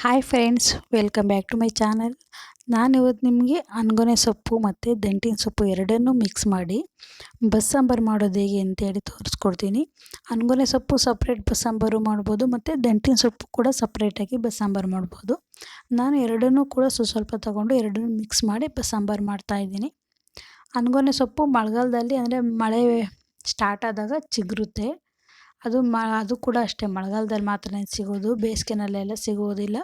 Hi friends welcome back to my channel ನಾನು ಇವತ್ತು ನಿಮಗೆ ಅನ್ಗೊನೆ ಸೊಪ್ಪು ಮತ್ತು ದಂಟಿನ ಸೊಪ್ಪು ಎರಡನ್ನೂ ಮಿಕ್ಸ್ ಮಾಡಿ ಬಸ್ಸಾಂಬಾರು ಮಾಡೋದು ಹೇಗೆ ಅಂತೇಳಿ ತೋರಿಸ್ಕೊಡ್ತೀನಿ. ಅನ್ಗೊನೆ ಸೊಪ್ಪು ಸಪ್ರೇಟ್ ಬಸ್ಸಾಂಬಾರು ಮಾಡ್ಬೋದು ಮತ್ತು ದಂಟಿನ ಸೊಪ್ಪು ಕೂಡ ಸಪ್ರೇಟಾಗಿ ಬಸ್ಸಾಂಬಾರು ಮಾಡ್ಬೋದು. ನಾನು ಎರಡನ್ನೂ ಕೂಡ ಸ್ವಲ್ಪ ತೊಗೊಂಡು ಎರಡನ್ನೂ ಮಿಕ್ಸ್ ಮಾಡಿ ಬಸ್ಸಾಂಬಾರು ಮಾಡ್ತಾಯಿದ್ದೀನಿ ಅನ್ಗೊನೆ ಸೊಪ್ಪು ಮಳೆಗಾಲದಲ್ಲಿ ಅಂದರೆ ಮಳೆ ಸ್ಟಾರ್ಟ್ ಆದಾಗ ಚಿಗುರುತ್ತೆ. ಅದು ಮ, ಅದು ಕೂಡ ಅಷ್ಟೇ. ಮಳೆಗಾಲದಲ್ಲಿ ಮಾತ್ರ ಸಿಗೋದು? ಬೇಸಿಗೆನಲ್ಲೆಲ್ಲ ಸಿಗೋದಿಲ್ಲ.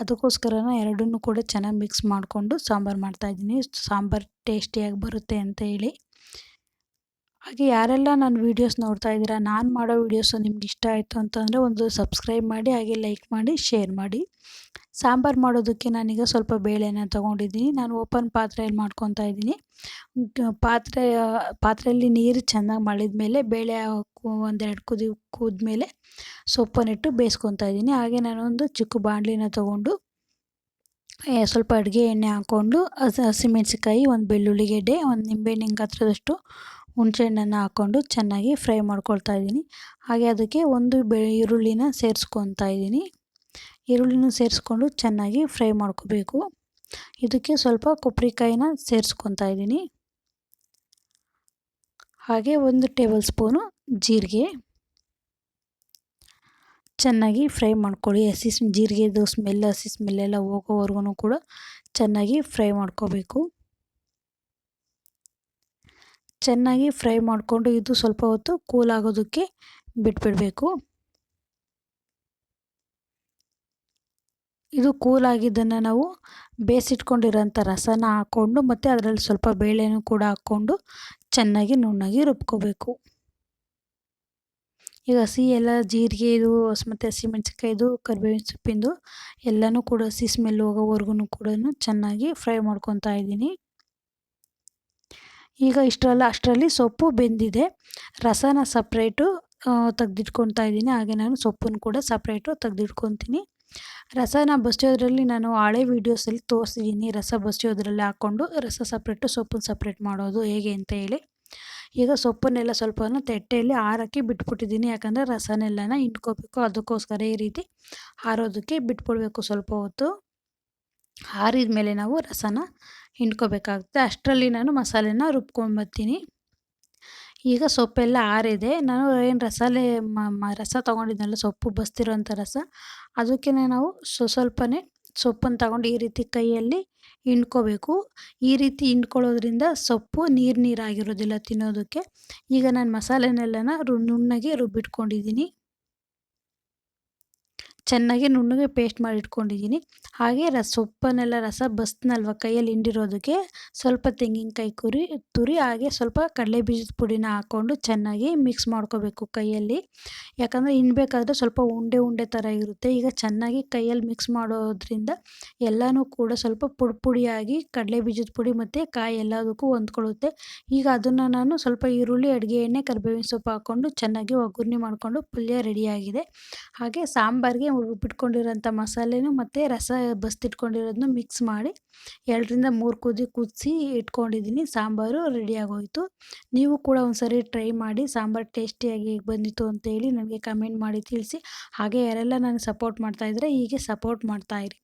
ಅದಕ್ಕೋಸ್ಕರನ ಎರಡನ್ನೂ ಕೂಡ ಚೆನ್ನಾಗಿ ಮಿಕ್ಸ್ ಮಾಡಿಕೊಂಡು ಸಾಂಬಾರು ಮಾಡ್ತಾಯಿದ್ದೀನಿ ಸಾಂಬಾರು ಟೇಸ್ಟಿಯಾಗಿ ಬರುತ್ತೆ ಅಂತ ಹೇಳಿ. ಹಾಗೆ ಯಾರೆಲ್ಲ ನನ್ನ ವೀಡಿಯೋಸ್ ನೋಡ್ತಾ ಇದ್ದೀರಾ, ನಾನು ಮಾಡೋ ವೀಡಿಯೋಸು ನಿಮ್ಗೆ ಇಷ್ಟ ಆಯಿತು ಅಂತಂದರೆ ಒಂದು ಸಬ್ಸ್ಕ್ರೈಬ್ ಮಾಡಿ, ಹಾಗೆ ಲೈಕ್ ಮಾಡಿ ಶೇರ್ ಮಾಡಿ. ಸಾಂಬಾರು ಮಾಡೋದಕ್ಕೆ ನಾನೀಗ ಸ್ವಲ್ಪ ಬೇಳೆನ ತೊಗೊಂಡಿದ್ದೀನಿ. ನಾನು ಓಪನ್ ಪಾತ್ರೆಯಲ್ಲಿ ಮಾಡ್ಕೊತಾ ಇದ್ದೀನಿ. ಪಾತ್ರೆ, ಪಾತ್ರೆಯಲ್ಲಿ ನೀರು ಚೆನ್ನಾಗಿ ಮಳಿದ ಮೇಲೆ ಬೇಳೆ ಒಂದೆರಡು ಕುದಿ ಕುದ್ಮೇಲೆ ಸೊಪ್ಪನ್ನಿಟ್ಟು ಬೇಯಿಸ್ಕೊತಾ ಇದ್ದೀನಿ. ಹಾಗೆ ನಾನೊಂದು ಚಿಕ್ಕ ಬಾಣಲಿನ ತೊಗೊಂಡು ಸ್ವಲ್ಪ ಅಡುಗೆ ಎಣ್ಣೆ ಹಾಕ್ಕೊಂಡು ಹಸಿ ಹಸಿಮೆಣ್ಸಿಕಾಯಿ ಒಂದು ಬೆಳ್ಳುಳ್ಳಿ ಗೆಡ್ಡೆ ಒಂದು ಹಿಂಗೆ ಗಾತ್ರದಷ್ಟು ಹುಣಸೆಹಣ್ಣನ್ನು ಹಾಕ್ಕೊಂಡು ಚೆನ್ನಾಗಿ ಫ್ರೈ ಮಾಡ್ಕೊಳ್ತಾ ಇದ್ದೀನಿ. ಹಾಗೆ ಅದಕ್ಕೆ ಒಂದು ಬೆ, ಈರುಳ್ಳಿನ ಸೇರಿಸ್ಕೊತಾ ಇದ್ದೀನಿ. ಈರುಳ್ಳಿನ ಸೇರಿಸ್ಕೊಂಡು ಚೆನ್ನಾಗಿ ಫ್ರೈ ಮಾಡ್ಕೋಬೇಕು. ಇದಕ್ಕೆ ಸ್ವಲ್ಪ ಕೊಬ್ಬರಿಕಾಯಿನ ಸೇರಿಸ್ಕೊತಾ ಇದ್ದೀನಿ. ಹಾಗೆ ಒಂದು ಟೇಬಲ್ ಸ್ಪೂನು ಜೀರಿಗೆ. ಚೆನ್ನಾಗಿ ಫ್ರೈ ಮಾಡ್ಕೊಳ್ಳಿ. ಹಸಿ ಜೀರಿಗೆದು ಸ್ಮೆಲ್, ಹಸಿ ಸ್ಮೆಲ್ಲೆಲ್ಲ ಹೋಗೋವರೆಗೂ ಕೂಡ ಚೆನ್ನಾಗಿ ಫ್ರೈ ಮಾಡ್ಕೋಬೇಕು. ಚೆನ್ನಾಗಿ ಫ್ರೈ ಮಾಡಿಕೊಂಡು ಇದು ಸ್ವಲ್ಪ ಹೊತ್ತು ಕೂಲ್ ಆಗೋದಕ್ಕೆ ಬಿಟ್ಬಿಡಬೇಕು. ಇದು ಕೂಲ್ ಆಗಿದ್ದನ್ನು ನಾವು ಬೇಯಿಸಿಟ್ಕೊಂಡಿರೋಂಥ ರಸನ ಹಾಕ್ಕೊಂಡು ಮತ್ತು ಅದರಲ್ಲಿ ಸ್ವಲ್ಪ ಬೇಳೆನೂ ಕೂಡ ಹಾಕ್ಕೊಂಡು ಚೆನ್ನಾಗಿ ನುಣ್ಣಾಗಿ ರುಬ್ಕೋಬೇಕು. ಈಗ ಹಸಿ ಎಲ್ಲ ಜೀರಿಗೆ ಇದು ಮತ್ತು ಹಸಿಮೆಣ್ಸಿನ್ಕಾಯ್ದು ಕರಿಬೇವಿನ ಸೊಪ್ಪಿಂದು ಎಲ್ಲನೂ ಕೂಡ ಹಸಿ ಸ್ಮೆಲ್ ಹೋಗೋವರೆಗೂ ಕೂಡ ಚೆನ್ನಾಗಿ ಫ್ರೈ ಮಾಡ್ಕೊತಾ ಇದ್ದೀನಿ. ಈಗ ಇಷ್ಟರಲ್ಲ, ಅಷ್ಟರಲ್ಲಿ ಸೊಪ್ಪು ಬೆಂದಿದೆ. ರಸನ ಸಪ್ರೇಟು ತೆಗೆದಿಟ್ಕೊತಾ ಇದ್ದೀನಿ. ಹಾಗೆ ನಾನು ಸೊಪ್ಪನ್ನು ಕೂಡ ಸಪ್ರೇಟು ತೆಗ್ದಿಟ್ಕೊತೀನಿ ರಸನ ಬಸಿಯೋದ್ರಲ್ಲಿ ನಾನು ಹಳೆ ವೀಡಿಯೋಸಲ್ಲಿ ತೋರಿಸಿದ್ದೀನಿ. ರಸ ಬಸಿಯೋದ್ರಲ್ಲಿ ಹಾಕ್ಕೊಂಡು ರಸ ಸಪ್ರೇಟು ಸೊಪ್ಪನ್ನು ಸಪ್ರೇಟ್ ಮಾಡೋದು ಹೇಗೆ ಅಂತ ಹೇಳಿ. ಈಗ ಸೊಪ್ಪನ್ನೆಲ್ಲ ಸ್ವಲ್ಪನ ತೆಟ್ಟೆಯಲ್ಲಿ ಆರೋಕ್ಕೆ ಬಿಟ್ಬಿಟ್ಟಿದ್ದೀನಿ. ಯಾಕಂದರೆ ರಸನೆಲ್ಲನ ಹಿಂಡ್ಕೋಬೇಕು. ಅದಕ್ಕೋಸ್ಕರ ಈ ರೀತಿ ಆರೋದಕ್ಕೆ ಬಿಟ್ಬಿಡ್ಬೇಕು ಸ್ವಲ್ಪ ಹೊತ್ತು. ಆರಿದ ಮೇಲೆ ನಾವು ರಸನ ಹಿಂಡ್ಕೋಬೇಕಾಗುತ್ತೆ. ಅಷ್ಟರಲ್ಲಿ ನಾನು ಮಸಾಲೆನ ರುಬ್ಕೊಂಬರ್ತೀನಿ ಈಗ ಸೊಪ್ಪೆಲ್ಲ ಆರಿದೆ. ನಾನು ಏನು ರಸಲೆ ರಸ ತೊಗೊಂಡಿದ್ನಲ್ಲ, ಸೊಪ್ಪು ಬಸ್ತಿರೋಂಥ ರಸ ಅದಕ್ಕೆ ನಾವು ಸ್ವಲ್ಪನೇ ಸೊಪ್ಪನ್ನು ತಗೊಂಡು ಈ ರೀತಿ ಕೈಯಲ್ಲಿ ಹಿಂಡ್ಕೋಬೇಕು. ಈ ರೀತಿ ಹಿಂಡ್ಕೊಳ್ಳೋದ್ರಿಂದ ಸೊಪ್ಪು ನೀರು ನೀರಾಗಿರೋದಿಲ್ಲ ತಿನ್ನೋದಕ್ಕೆ. ಈಗ ನಾನು ಮಸಾಲೆನೆಲ್ಲನ ರು, ನುಣ್ಣಗೆ ರುಬ್ಬಿಟ್ಕೊಂಡಿದ್ದೀನಿ. ಚೆನ್ನಾಗಿ ನುಣ್ಣಗೆ ಪೇಸ್ಟ್ ಮಾಡಿ ಇಟ್ಕೊಂಡಿದ್ದೀನಿ. ಹಾಗೆ ರಸ ಸೊಪ್ಪನ್ನೆಲ್ಲ ರಸ ಬಸ್ನಲ್ವ ಕೈಯಲ್ಲಿ ಹಿಂಡಿರೋದಕ್ಕೆ ಸ್ವಲ್ಪ ತೆಂಗಿನಕಾಯಿ ಕುರಿ, ತುರಿ, ಹಾಗೆ ಸ್ವಲ್ಪ ಕಡಲೆ ಬೀಜದ ಪುಡಿನ ಹಾಕ್ಕೊಂಡು ಚೆನ್ನಾಗಿ ಮಿಕ್ಸ್ ಮಾಡ್ಕೋಬೇಕು ಕೈಯಲ್ಲಿ. ಯಾಕಂದರೆ ಹಿಂಡಬೇಕಾದ್ರೆ ಸ್ವಲ್ಪ ಉಂಡೆ ಉಂಡೆ ಥರ ಇರುತ್ತೆ. ಈಗ ಚೆನ್ನಾಗಿ ಕೈಯಲ್ಲಿ ಮಿಕ್ಸ್ ಮಾಡೋದ್ರಿಂದ ಎಲ್ಲನೂ ಕೂಡ ಸ್ವಲ್ಪ ಪುಡಿ ಪುಡಿಯಾಗಿ ಕಡಲೆ ಬೀಜದ ಪುಡಿ ಮತ್ತು ಕಾಯಿ ಎಲ್ಲದಕ್ಕೂ ಹೊಂದ್ಕೊಳ್ಳುತ್ತೆ. ಈಗ ಅದನ್ನು ನಾನು ಸ್ವಲ್ಪ ಈರುಳ್ಳಿ, ಅಡುಗೆ ಎಣ್ಣೆ, ಕರಿಬೇವಿನ ಸೊಪ್ಪು ಹಾಕ್ಕೊಂಡು ಚೆನ್ನಾಗಿ ಒಗ್ಗರಣೆ ಮಾಡಿಕೊಂಡು ಪಲ್ಯ ರೆಡಿಯಾಗಿದೆ ಹಾಗೆ ಸಾಂಬಾರಿಗೆ ರುಬ್ಬಿಟ್ಕೊಂಡಿರೋಂಥ ಮಸಾಲೆನೂ ಮತ್ತು ರಸ ಬಸ್ತಿಟ್ಕೊಂಡಿರೋದನ್ನು ಮಿಕ್ಸ್ ಮಾಡಿ ಎರಡರಿಂದ ಮೂರು ಕುದಿ ಕುದಿಸಿ ಇಟ್ಕೊಂಡಿದ್ದೀನಿ. ಸಾಂಬಾರು ರೆಡಿಯಾಗೋಯಿತು ನೀವು ಕೂಡ ಒಂದು ಸರಿ ಟ್ರೈ ಮಾಡಿ ಸಾಂಬಾರು ಟೇಸ್ಟಿಯಾಗಿ ಹೇಗೆ ಬಂದಿತ್ತು ಅಂತೇಳಿ ನನಗೆ ಕಮೆಂಟ್ ಮಾಡಿ ತಿಳಿಸಿ. ಹಾಗೆ ಯಾರೆಲ್ಲ ನನಗೆ ಸಪೋರ್ಟ್ ಮಾಡ್ತಾಯಿದ್ರೆ ಹೀಗೆ ಸಪೋರ್ಟ್ ಮಾಡ್ತಾಯಿರಿ